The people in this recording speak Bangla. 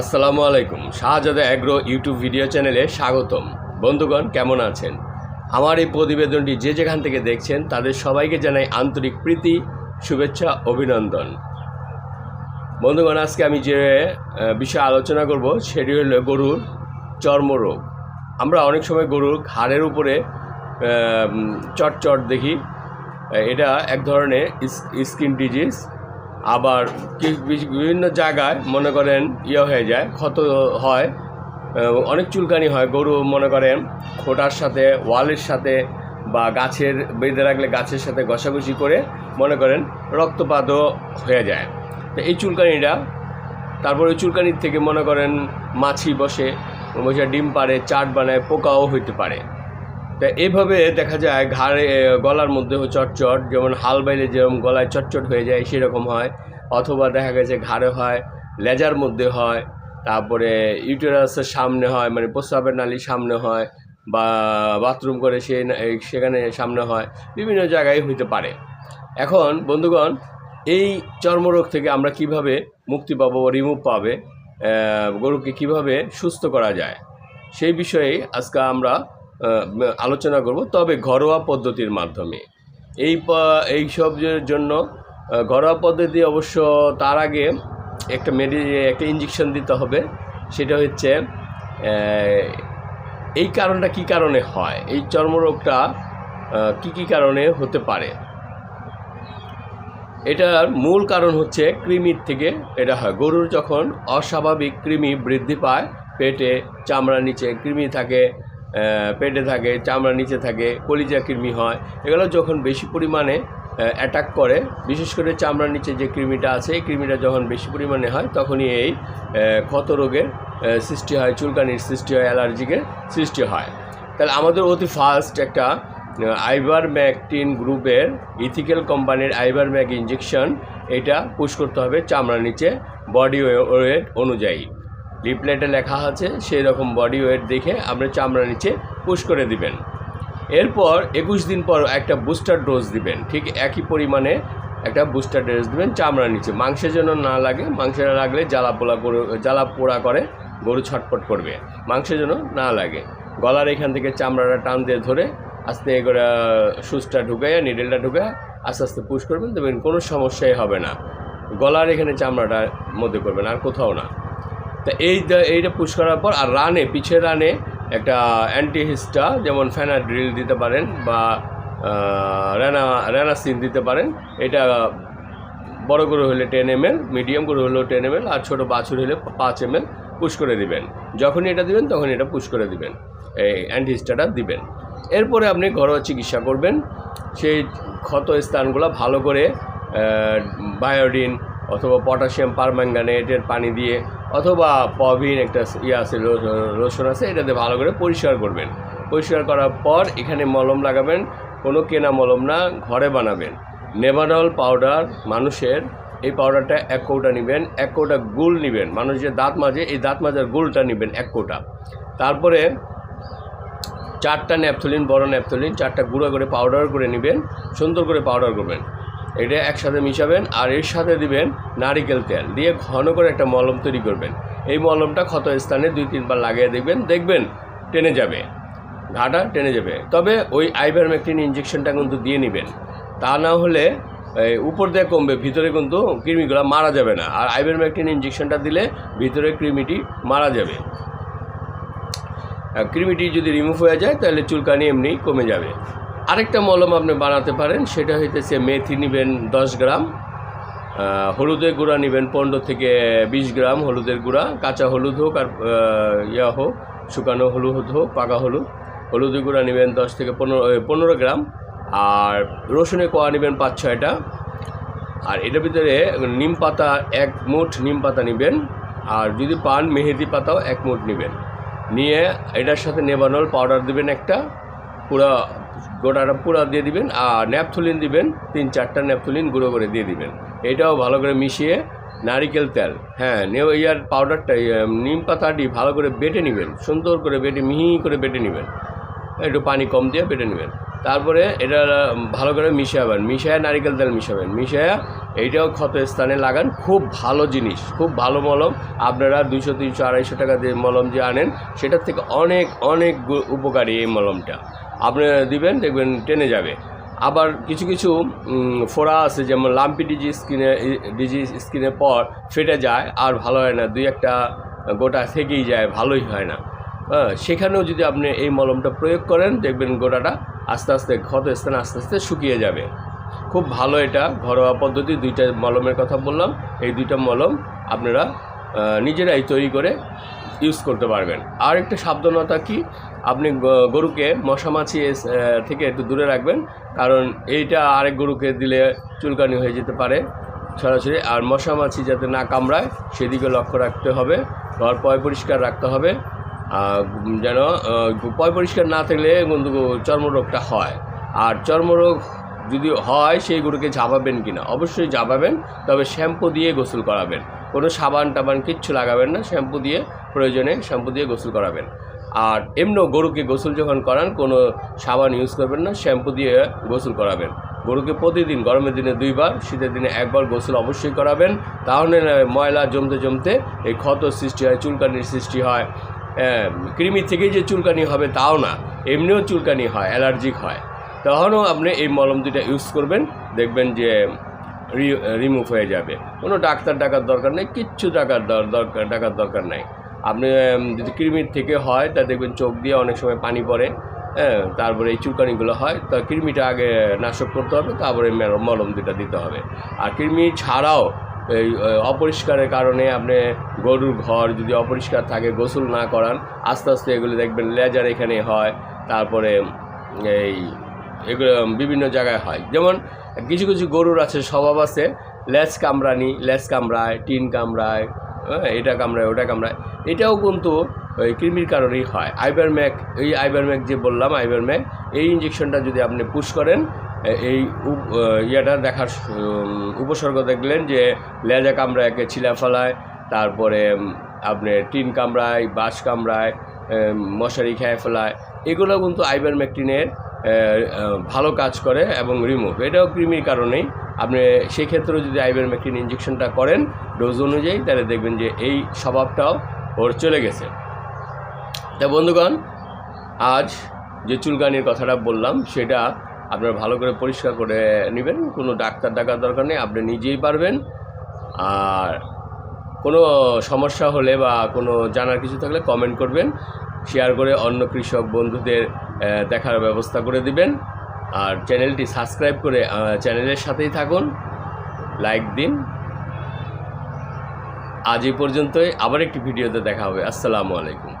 আসসালামু আলাইকুম। শাহজাদা অ্যাগ্রো ইউটিউব ভিডিও চ্যানেলে স্বাগতম। বন্ধুগণ, কেমন আছেন? আমার এই প্রতিবেদনটি যে যেখান থেকে দেখছেন, তাদের সবাইকে জানাই আন্তরিক প্রীতি, শুভেচ্ছা, অভিনন্দন। বন্ধুগণ, আজকে আমি যে বিষয়ে আলোচনা করব, সেটি হলো গরুর চর্মরোগ। আমরা অনেক সময় গরুর ঘাড়ের উপরে চটচট দেখি। এটা এক ধরনের স্কিন ডিজিজ আবার বিভিন্ন জায়গায় মনে করেন ইয়ে হয়ে যায়, ক্ষত হয় অনেক চুলকানি হয়। গরু মনে করেন খোটার সাথে, ওয়ালের সাথে বা গাছের, বেঁধে রাখলে গাছের সাথে ঘষাঘষি করে মনে করেন রক্তপাতও হয়ে যায়। তো এই চুলকানিটা, তারপরে ওই চুলকানির থেকে মনে করেন মাছি বসে বসে ডিম পারে চাট বানায়, পোকাও হইতে পারে। তা এইভাবে দেখা যায় ঘাড়ে গলার মধ্যে চটচট, যেমন হাল বাইলে যেরকম গলায় চটচট হয়ে যায় সেরকম হয়। অথবা দেখা গেছে ঘাড়ে হয়, লেজার মধ্যে হয়, তারপরে ইউটেরাসের সামনে হয় মানে প্রস্রাবের নালীর সামনে হয়, বা বাথরুম করে সে সেখানে সামনে হয়, বিভিন্ন জায়গায় হইতে পারে। এখন, বন্ধুগণ, এই চর্মরোগ থেকে আমরা কীভাবে মুক্তি পাবো রিমুভ পাবে গরুকে কীভাবে সুস্থ করা যায়, সেই বিষয়ে আজকে আমরা আলোচনা করব, তবে ঘরোয়া পদ্ধতির মাধ্যমে। এই এই সবের জন্য ঘরোয়া পদ্ধতি অবশ্য তার আগে একটা মেডি, একটা ইঞ্জেকশন দিতে হবে। সেটা হচ্ছে এই কারণটা কি কারণে হয়? এই চর্মরোগটা কি কি কারণে হতে পারে? এটার মূল কারণ হচ্ছে কৃমির থেকে এটা হয়। গরুর যখন অস্বাভাবিক কৃমি বৃদ্ধি পায়, পেটে চামড়ার নিচে কৃমি থাকে পেটে থাকে চামড়ার নিচে থাকে, কলিজা কৃমি হয়, এগুলো যখন বেশি পরিমাণে অ্যাটাক করে, বিশেষ করে চামড়ার নিচে যে কৃমিটা আছে, এই কৃমিটা যখন বেশি পরিমাণে হয়, তখনই এই ক্ষত রোগের সৃষ্টি হয়, চুলকানির সৃষ্টি হয়, অ্যালার্জিকের সৃষ্টি হয়। তাহলে আমাদের অতি ফার্স্ট একটা আইবার ম্যাকটিন গ্রুপের ইথিক্যাল কোম্পানির আইবার ম্যাক ইঞ্জেকশন এটা পুশ করতে হবে চামড়ার নিচে বডি ওয়েট অনুযায়ী। লিপলেটে লেখা আছে সেই রকম বডি ওয়েট দেখে আপনি চামড়ার নিচে পুশ করে দিবেন। এরপর একুশ দিন পর একটা বুস্টার ডোজ দিবেন। ঠিক একই পরিমাণে একটা বুস্টার ডোজ দিবেন চামড়ার নিচে। মাংসের জন্য না লাগে মাংসে না লাগলে জ্বালা পোলা করে, জ্বালা পোড়া করে গরু ছটপট করবে। মাংসের জন্য না লাগে। গলার এখান থেকে চামড়াটা টান দিয়ে ধরে আস্তে করে সুচটা ঢুকাইয়া নিডেলটা ঢুকায় আস্তে আস্তে পুশ করবেন। দেখবেন কোনো সমস্যাই হবে না। গলার এখানে চামড়াটার মধ্যে করবেন, আর কোথাও না। তা এই এইটা পুশ করার পর আর রানে পিছের রানে একটা অ্যান্টিহিস্টা যেমন ফ্যানাড্রিল দিতে পারেন বা রেনা রেনাসিন দিতে পারেন। এটা বড় করে হলে টেন এম এল মিডিয়াম করে হলেও টেন এম এল আর ছোটো বাছুর হলে পাঁচ এম এল পুশ করে দিবেন। যখনই এটা দিবেন তখন এটা পুশ করে দিবেন। এই অ্যান্টিহিস্টাটা দিবেন। এরপরে আপনি ঘরোয়া চিকিৎসা করবেন। সেই ক্ষত স্থানগুলো ভালো করে বায়োডিন অথবা পটাশিয়াম পারম্যাঙ্গানেটের পানি দিয়ে অথবা পভিন একটা ইয়ে আছে লোশন আছে, এটাতে ভালো করে পরিষ্কার করবেন। পরিষ্কার করার পর এখানে মলম লাগাবেন, কোনো কেনা মলম না, ঘরে বানাবেন। নেভাডল পাউডার মানুষের, এই পাউডারটা এক কৌটা নেবেন, এক কৌটা গুল নেবেন। মানুষ যে দাঁত মাজে, এই দাঁত মাজার গুলটা নেবেন এক কৌটা। তারপরে চারটা ন্যাপথলিন, বড় ন্যাপথলিন, চারটা গুঁড়ো করে পাউডার করে নেবেন, সুন্দর করে পাউডার করবেন। এটা একসাথে মিশাবেন আর এর সাথে দিবেন নারিকেল তেল। দিয়ে ঘন করে একটা মলম তৈরি করবেন। এই মলমটা ক্ষত স্থানে দুই, তিনবার লাগিয়ে দেখবেন। দেখবেন, টেনে যাবে। ঘাটা টেনে যাবে। তবে ওই আইভারমেকটিন ইঞ্জেকশনটা কিন্তু দিয়ে নেবেন। তা না হলে উপর দিয়ে কমবে, ভিতরে কিন্তু কৃমিগুলো মারা যাবে না। আর আইভারমেকটিন ইঞ্জেকশনটা দিলে ভিতরে কৃমিটি মারা যাবে। কৃমিটি যদি রিমুভ হয়ে যায়, তাহলে চুলকানি এমনি কমে যাবে। আরেকটা মলম আপনি বানাতে পারেন, সেটা হইতেছে মেথি নেবেন দশ গ্রাম হলুদের গুঁড়া নেবেন পনেরো থেকে বিশ গ্রাম হলুদের গুঁড়া, কাঁচা হলুদ হোক আর ইয়া হোক, শুকানো হলুদ হোক, পাকা হলুদ, হলুদের গুঁড়া নেবেন দশ থেকে পনেরো পনেরো গ্রাম, আর রসুনের কোয়া নেবেন পাঁচ ছয়টা, আর এটার ভিতরে নিম পাতা, এক মুঠ নিম পাতা নেবেন, আর যদি পান মেহেদি পাতাও এক মুঠ নেবেন। নিয়ে এটার সাথে নেবানল পাউডার দেবেন একটা পুরো গোটাটা পুরো দিয়ে দিবেন, আর ন্যাপথুলিন দিবেন, তিন চারটা ন্যাপথুলিন গুঁড়ো করে দিয়ে দিবেন। এটাও ভালো করে মিশিয়ে নারিকেল তেল হ্যাঁ নেও ইয়ার পাউডারটা নিম পাতাটি ভালো করে বেটে নেবেন, সুন্দর করে বেটে, মিহি করে বেটে নেবেন। একটু পানি কম দিয়ে বেটে নেবেন। তারপরে এটা ভালো করে মিশাবেন, মিশায় নারিকেল তেল মিশাবেন, মিশায়া এইটাও ক্ষত স্থানে লাগান, খুব ভালো জিনিস, খুব ভালো মলম। আপনারা দুশো তিনশো, আড়াইশো টাকা দিয়ে মলম যে আনেন, সেটার থেকে অনেক অনেক উপকারী এই মলমটা। আপনি দিবেন, দেখবেন টেনে যাবে। আবার কিছু কিছু ফোড়া আছে, যেমন লাম্পি ডিজি স্কিনে ডিজি স্কিনের পর ফেটে যায় আর ভালো হয় না, দুই একটা গোটা থেকেই যায়, ভালোই হয় না। হ্যাঁ সেখানেও যদি আপনি এই মলমটা প্রয়োগ করেন, দেখবেন গোটাটা আস্তে আস্তে ক্ষত স্থান আস্তে আস্তে শুকিয়ে যাবে। খুব ভালো এটা, ঘরোয়া পদ্ধতি, দুইটা মলমের কথা বললাম। এই দুইটা মলম আপনারা নিজেরাই তৈরি করে ইউজ করতে পারবেন। আর একটা সাবধানতা কি? আপনি গরুকে মশামাছি এস- আহ, থেকে একটু দূরে রাখবেন। কারণ এইটা আরেক গরুকে দিলে চুলকানি হয়ে যেতে পারে সরাসরি। আর মশামাছি যাতে না কামড়ায় সেদিকে লক্ষ্য রাখতে হবে। ঘর পয় পরিষ্কার রাখতে হবে। যেন পয় পরিষ্কার না থাকলে কিন্তু চর্মরোগটা হয়। আর চর্মরোগ যদি হয় সেই গরুকে ঝাপাবেন কিনা? অবশ্যই ঝাঁপাবেন। তবে শ্যাম্পু দিয়ে গোসল করাবেন। কোনো সাবান টাবান কিচ্ছু লাগাবেন না শ্যাম্পু দিয়ে প্রয়োজনে শ্যাম্পু দিয়ে গোসল করাবেন। আর এমনিও গরুকে গোসল যখন করান কোনো সাবান ইউজ করবেন না শ্যাম্পু দিয়ে গোসল করাবেন। গরুকে প্রতিদিন গরমের দিনে দুইবার শীতের দিনে একবার গোসল অবশ্যই করাবেন। তাহলে ময়লা জমতে জমতে এই ক্ষত সৃষ্টি হয় চুলকানির সৃষ্টি হয়। হ্যাঁ, কৃমির থেকেই যে চুলকানি হবে তাও না এমনিও চুলকানি হয় অ্যালার্জিক হয়। তখনও আপনি এই মলম দুটা ইউজ করবেন। দেখবেন যে রিমুভ হয়ে যাবে। কোনো ডাক্তার ডাকার দরকার নেই, কিচ্ছু ডাকার দর- দরকার, ডাকার দরকার নাই। আপনি যদি কৃমির থেকে হয়, তা দেখবেন চোখ দিয়ে অনেক সময় পানি পড়ে হ্যাঁ তারপরে এই চুলকানিগুলো হয়, তা কৃমিটা আগে নাশক করতে হবে, তারপরে মলম দুটা দিতে হবে। আর কৃমি ছাড়াও এই অপরিষ্কারের কারণে আপনি গরুর ঘর যদি অপরিষ্কার থাকে, গোসল না করান, আস্তে আস্তে এগুলো দেখবেন লেজার এখানে হয়, তারপরে, এই এগুলো বিভিন্ন জায়গায় হয়। যেমন কিছু কিছু গরুর আছে স্বভাব আছে লেজ কামড়ানি লেজ কামড়ায় টিন কামড়ায় হ্যাঁ, এটা কামড়ায় ওটা কামড়ায়। এটাও কিন্তু ওই কৃমির কারণেই হয়। আইবার ম্যাক এই আইবারম্যাক যে বললাম আইবারম্যাক এই ইঞ্জেকশনটা যদি আপনি পুশ করেন এই ইয়েটা দেখার উপসর্গ দেখলেন যে লেজা কামড়ায় একে ছিলা ফেলায় তারপরে আপনি টিন কামড়ায় বাঁশ কামড়ায় মশারি খেয়ে ফেলায় এগুলো কিন্তু আইবারমেকটিনের ভালো কাজ করে এবং রিমুভ এটাও কৃমির কারণেই। আপনি সেক্ষেত্রেও যদি আইবের আইবারমেকটিন ইঞ্জেকশনটা করেন ডোজ অনুযায়ী, তাহলে দেখবেন যে এই স্বভাবটাও ওর চলে গেছে। তা বন্ধুগণ, আজ যে চুলকানির কথাটা বললাম, সেটা আপনারা ভালো করে পরিষ্কার করে নেবেন। কোনো ডাক্তার ডাকার দরকার নেই, আপনি নিজেই পারবেন। আর কোনো সমস্যা হলে বা কোনো জানার কিছু থাকলে কমেন্ট করবেন। শেয়ার করে অন্য কৃষক বন্ধুদের দেখার ব্যবস্থা করে দিবেন। আর চ্যানেলটি সাবস্ক্রাইব করে চ্যানেলের সাথেই থাকুন। লাইক দিন। আজ এই পর্যন্তই। আবার একটি ভিডিওতে দেখা হবে। আসসালামু আলাইকুম।